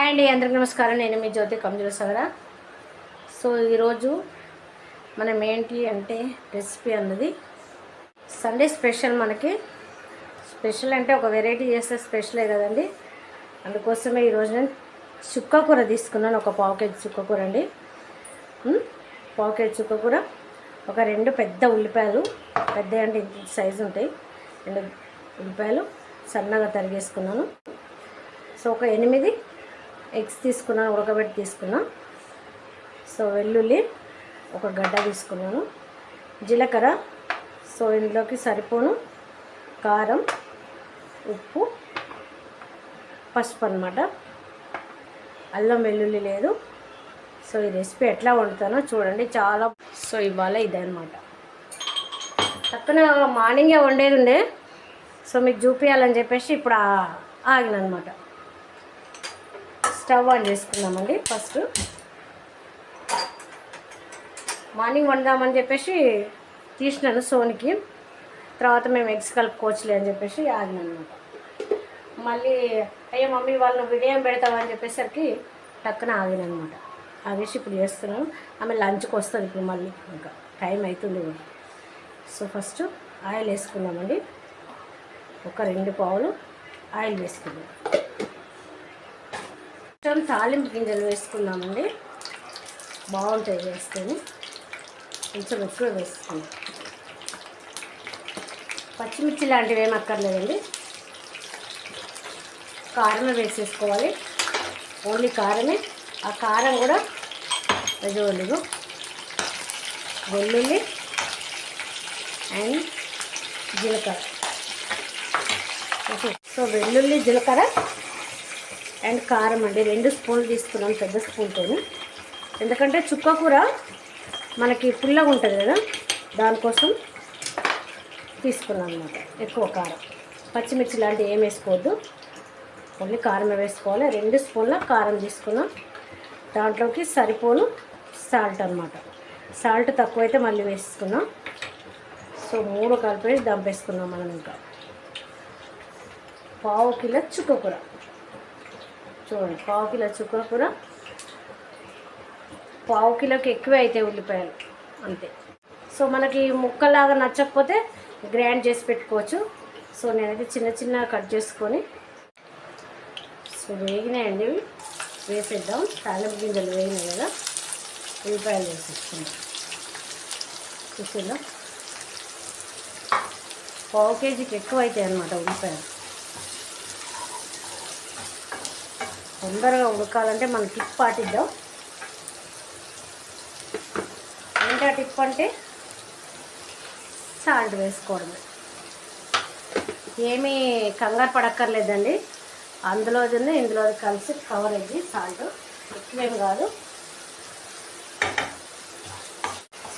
Hi అండి అందరికి నమస్కారం. నేను మీ జ్యోతి కంజుల సగర సో ఈరోజు మనం ఏంటి అంటే రెసిపీ అన్నది. సండే స్పెషల్ మనకి. స్పెషల్ అంటే ఒక వెరైటీ చేస్తే స్పెషలే కదండి. అందుకోసమే ఈరోజు నేను చుక్క కూర తీసుకున్నాను ఒక పావు కేజీ చుక్క కూర అండి పావు కేజీ చుక్క కూర ఒక రెండు పెద్ద ఉల్లిపాయలు పెద్ద అంటే ఇంత సైజు ఉంటాయి. రెండు ఉల్లిపాయలు సన్నగా తరిగేసుకున్నాను. సో ఒక ఎనిమిది ఎగ్స్ తీసుకున్నాను ఉడకబెట్టి తీసుకున్నా సో వెల్లుల్లి ఒక గడ్డ తీసుకున్నాను. జీలకర్ర సో ఇందులోకి సరిపోను కారం ఉప్పు పసుపు అనమాట అల్లం వెల్లుల్లి లేదు. సో ఈ రెసిపీ ఎట్లా వండుతానో చూడండి. చాలా సో ఇవాళ ఇదనమాట పక్కన మార్నింగే వండేది ఉండే. సో మీకు చూపించాలని చెప్పేసి ఇప్పుడు ఆగిన అనమాట స్టవ్ ఆన్ చేసుకుందామండి ఫస్ట్. మార్నింగ్ వండుదామని చెప్పేసి తీసినాను సోనికి. తర్వాత మేము ఎగ్స్ కలుపుకోవచ్చులే అని చెప్పేసి ఆగినాను. అనమాట మళ్ళీ అయ్యో మమ్మీ వాళ్ళు విడియం పెడతామని చెప్పేసరికి టక్కున ఆగిన అనమాట ఆగేసి ఇప్పుడు చేస్తున్నాను. ఆమె లంచ్కి వస్తుంది ఇప్పుడు మళ్ళీ. ఇంకా టైం అవుతుంది కూడా. సో ఫస్ట్ ఆయిల్ వేసుకుందామండి. ఒక రెండు పావులు ఆయిల్ వేసుకుందాం. మొత్తం తాలింపు గింజలు వేసుకుందామండి బాగుంటాయి వేసుకొని కొంచెం ఎక్కువ వేసుకుందాం పచ్చిమిర్చి లాంటివి ఏం అక్కర్లేదండి. కారమే వేసేసుకోవాలి. ఓన్లీ కారమే. ఆ కారం కూడా వెజోలుగు వెల్లుల్లి అండ్ జీలకర్ర. ఓకే సో వెల్లుల్లి జీలకర్ర అండ్ కారం అండి. రెండు స్పూన్లు తీసుకున్నాం పెద్ద స్పూన్తో ఎందుకంటే చుక్క కూర మనకి పుల్లగా ఉంటుంది కదా దానికోసం తీసుకున్నాం అనమాట ఎక్కువ కారం. పచ్చిమిర్చి లాంటివి ఏం వేసుకోవద్దు. ఓన్లీ కారం వేసుకోవాలి. రెండు స్పూన్ల కారం తీసుకున్నాం. దాంట్లోకి సరిపోను సాల్ట్ అనమాట సాల్ట్ తక్కువైతే మళ్ళీ వేసుకున్నాం. సో మూడు కలిపేసి దంపేసుకున్నాం మనం ఇంకా. పావు కిలో చుక్క కూర. చూడండి పావు కిలో చుక్కకూర పావు కిలోకి ఎక్కువ అవుతాయి ఉల్లిపాయలు అంతే. సో మనకి ముక్కలాగా నచ్చకపోతే గ్రైండ్ చేసి పెట్టుకోవచ్చు. సో నేనైతే చిన్న చిన్న కట్ చేసుకొని సో వేగినాయండి వేసేద్దాం. తాలింపు గింజలు వేగినాయి కదా. ఉల్లిపాయలు వేసేసుకుందాం. చూసేద్దాం. పావు కేజీకి ఎక్కువ అవుతాయి అన్నమాట ఉల్లిపాయలు. తొందరగా ఉడకాలంటే మనం టిప్ పాటిద్దాం. ఏంటా టిప్ అంటే సాల్ట్ వేసుకోవడమే. ఏమీ కంగారు పడక్కర్లేదండి. అందులో ఇందులో కలిసి కవర్ అయ్యి సాల్ట్ ఎక్కువేం కాదు.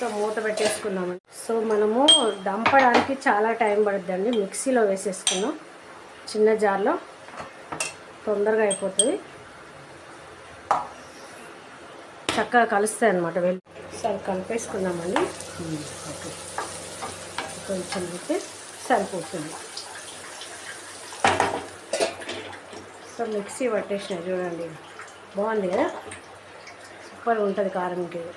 సో మూత పెట్టేసుకున్నామండి. సో మనము దంపడానికి చాలా టైం పడుతుందండి మిక్సీలో వేసేసుకున్నాం. చిన్న జార్లో. తొందరగా అయిపోతుంది. చక్కగా కలుస్తాయి అనమాట వెళ్ళి సరే కలిపేసుకుందామండి. ఓకే కొంచెం అయితే సరిపోతుంది. సో మిక్సీ పట్టేసిన చూడండి. బాగుంది కదా? సూపర్గా ఉంటుంది కారం ఇందులో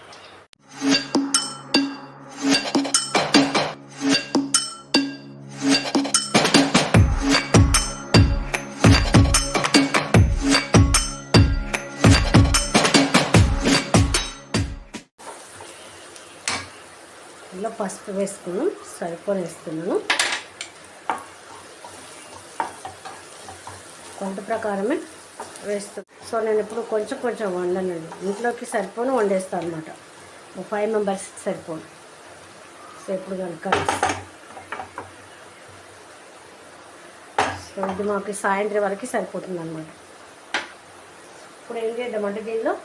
పసుపు వేసుకున్నాం సరిపడ వేస్తున్నాను కొంత ప్రకారమే వేస్తాను సో నేను ఇప్పుడు కొంచెం కొంచెం వండనండి. ఇంట్లోకి సరిపోను వండేస్తాను అనమాట ఒక ఫైవ్ మెంబర్స్కి సరిపోను. సో ఇప్పుడు కనుక సో ఇది మాకు సాయంత్రం వరకు సరిపోతుంది అనమాట ఇప్పుడు ఏం చేద్దామంటే దీనిలో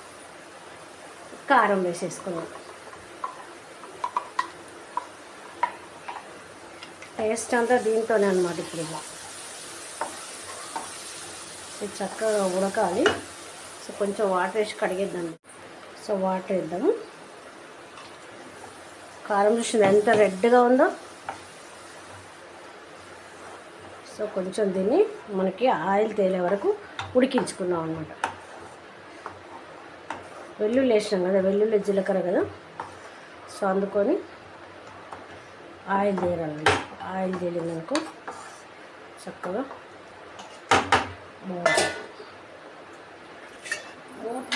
కారం వేసేసుకున్నాం. టేస్ట్ అంతా దీంతోనే అనమాట ఇప్పుడు ఇది. చక్కగా ఉడకాలి. సో కొంచెం వాటర్ వేసి కడిగేద్దాం సో వాటర్ వేద్దాము. కారం చూసింది ఎంత రెడ్గా ఉందో. సో కొంచెం దీన్ని మనకి ఆయిల్ తేలే వరకు ఉడికించుకున్నాం అనమాట వెల్లుల్లి వేసినాం కదా వెల్లుల్లి జీలకర్ర కదా. సో అందుకొని ఆయిల్ తీరాలండి ఆయిల్ తీరినాక చక్కగా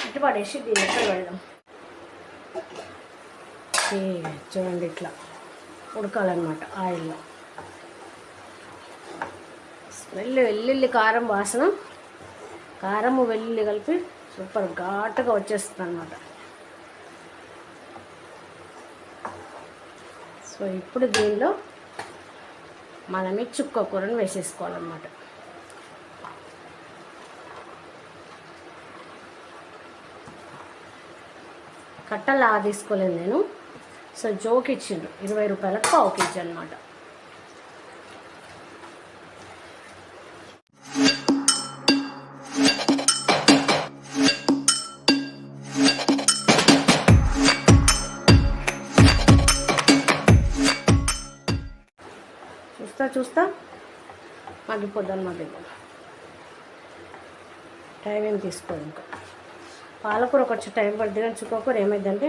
ఇటు పడేసి దీని ఎక్కడ పెడదాం. చూడండి ఇట్లా ఉడకాలన్నమాట ఆయిల్లో. స్మెల్ వెల్లుల్లి కారం వాసన. కారము వెల్లుల్లి కలిపి సూపర్ ఘాటుగా వచ్చేస్తుంది అనమాట సో ఇప్పుడు దీనిలో మనమే చుక్క కూరను వేసేసుకోవాలన్నమాట. కట్టలా తీసుకోలేదు నేను. సో జోకి ఇచ్చిండు ఇరవై రూపాయలకు పావు కేజీ అనమాట మగ్గిపోద్ది అనమాట ఇది టైం ఏం తీసుకోదు ఇంకా. పాలకూర కొంచెం టైం పడుతుంది కానీ చుక్కకూర ఏమైందంటే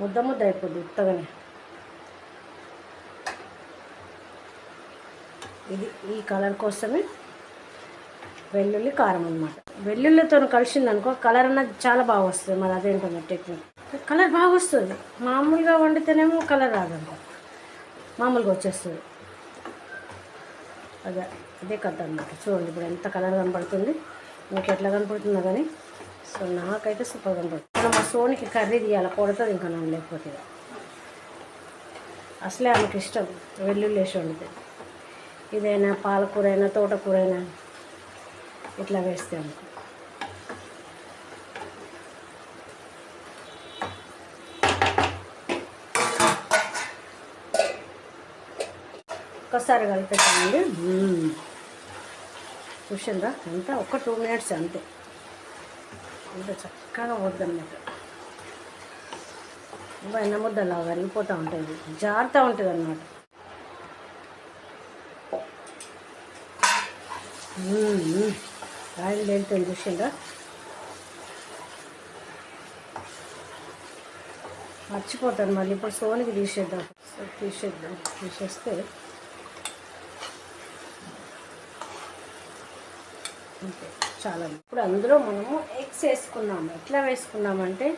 ముద్ద ముద్ద అయిపోద్ది ఉత్తగానే. ఇది ఈ కలర్ కోసమే వెల్లుల్లి కారం అనమాట వెల్లుల్లితో కలిసింది అనుకో కలర్ అన్నది చాలా బాగా వస్తుంది. మరి అదేంటో టెక్నిక్ కలర్ బాగా వస్తుంది. మామూలుగా వండితేనేమో కలర్ రాదంట. మామూలుగా వచ్చేస్తుంది. అదే అదే కథ అనమాట చూడండి ఇప్పుడు ఎంత కలర్ కనపడుతుంది. మీకు ఎట్లా కనపడుతుందో కానీ సో నాకైతే సూపర్ కనపడుతుంది. మనం మా సోనికి కర్రీ తీయాలి? కొడుతుంది ఇంకా నన్ను లేకపోతే? అసలే ఆమెకి ఇష్టం. వెల్లుల్లి వేసి వండితే. ఇదైనా పాలకూర అయినా తోటకూర అయినా ఇట్లా వేస్తే అనుకో ఒక్కసారి కలిపేసానండి చూసిందా ఎంత? ఒక టూ మినిట్స్ అంతే. అంత చక్కగా వద్దన్నమాట. ఎన్న ముద్దలా కరిగిపోతూ ఉంటుంది. జారుతూ ఉంటుంది అన్నమాట మ్మ్, ఆయిల్ వెళ్తుంది చూసిందా మర్చిపోతాను మళ్ళీ. ఇప్పుడు సోనికి తీసేద్దాం. సో తీసేద్దాం. తీసేస్తే చాలా. ఇప్పుడు అందులో మనము ఎగ్స్ వేసుకున్నాము. ఎట్లా వేసుకున్నామంటే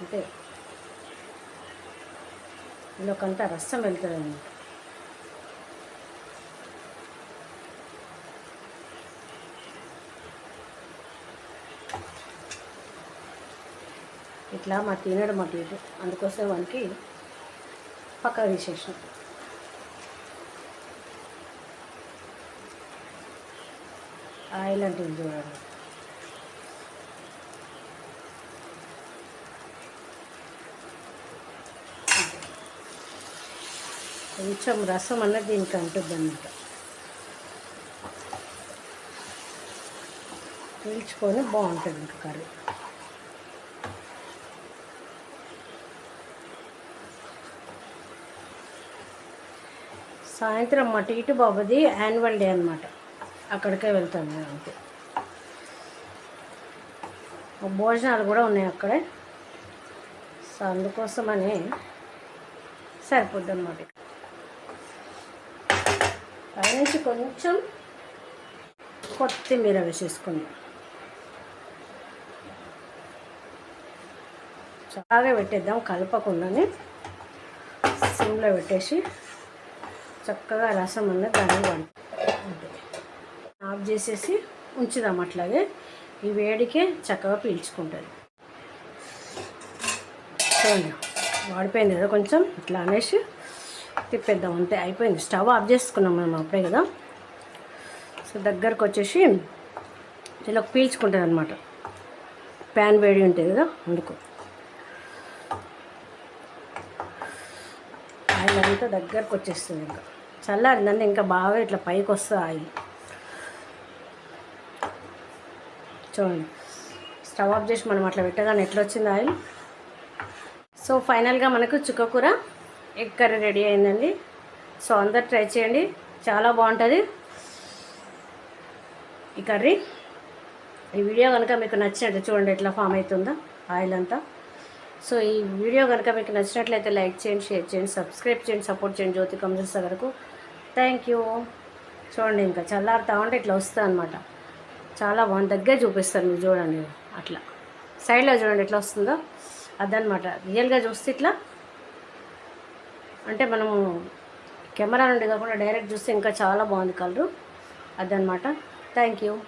అంటే ఇందులోకంతా రసం వెళ్తుంది అన్నమాట ఇట్లా మా తినడం అటు ఇటు. అందుకోసం వానికి పక్క విశేషం ఆయిల్ అంటే చూడండి కొంచెం రసం అన్నది దీనికి అంటుంది అన్నమాట పీల్చుకొని బాగుంటుంది ఇంకా కర్రీ. సాయంత్రం మా టీటు బాబుది యాన్యువల్ డే అనమాట అక్కడికే వెళ్తాం నేను అంతే. భోజనాలు కూడా ఉన్నాయి అక్కడే. సో అందుకోసమని సరిపోద్ది అనమాట పైనుంచి కొంచెం కొత్తిమీర వేసేసుకుంది బాగా పెట్టేద్దాం కలపకుండానే. సిమ్లో పెట్టేసి చక్కగా రసం అన్నది దాన్ని వంట ఆఫ్ చేసేసి ఉంచుదాం అట్లాగే. ఈ వేడికే చక్కగా పీల్చుకుంటుంది. చూడండి వాడిపోయింది కదా కొంచెం ఇట్లా అనేసి తిప్పేద్దాం అంతే అయిపోయింది. స్టవ్ ఆఫ్ చేసుకున్నాం మనం అప్పుడే కదా. సో దగ్గరకు వచ్చేసి ఇలా పీల్చుకుంటుంది అనమాట ప్యాన్ వేడి ఉంటుంది కదా అందుకు. ఆయిల్ అంతా దగ్గరకు వచ్చేస్తుంది ఇంకా. చల్లారిందంటే ఇంకా బాగా ఇట్లా పైకి వస్తుంది ఆయిల్. చూడండి. స్టవ్ ఆఫ్ చేసి మనం అట్లా పెట్టగానే ఎట్లా వచ్చింది ఆయిల్? సో ఫైనల్గా మనకు చుక్కకూర ఎగ్ కర్రీ రెడీ అయిందండి. సో అందరు ట్రై చేయండి. చాలా బాగుంటుంది ఈ కర్రీ. ఈ వీడియో కనుక మీకు నచ్చినట్టు చూడండి ఎట్లా ఫామ్ అవుతుందో ఆయిల్ అంతా. సో ఈ వీడియో కనుక మీకు నచ్చినట్లయితే లైక్ చేయండి షేర్ చేయండి సబ్స్క్రైబ్ చేయండి సపోర్ట్ చేయండి జ్యోతి కమర్స్ వరకు థ్యాంక్ యూ. చూడండి ఇంకా చల్లారుతా ఉంటే ఇట్లా వస్తుంది అనమాట చాలా బాగుంది దగ్గర చూపిస్తాను మీరు చూడండి. అట్లా. సైడ్లో చూడండి ఎట్లా వస్తుందో. అదనమాట రియల్గా చూస్తే ఇట్లా. అంటే మనము కెమెరా నుండి కాకుండా డైరెక్ట్ చూస్తే ఇంకా చాలా బాగుంది కలరు. అదనమాట థ్యాంక్ యూ.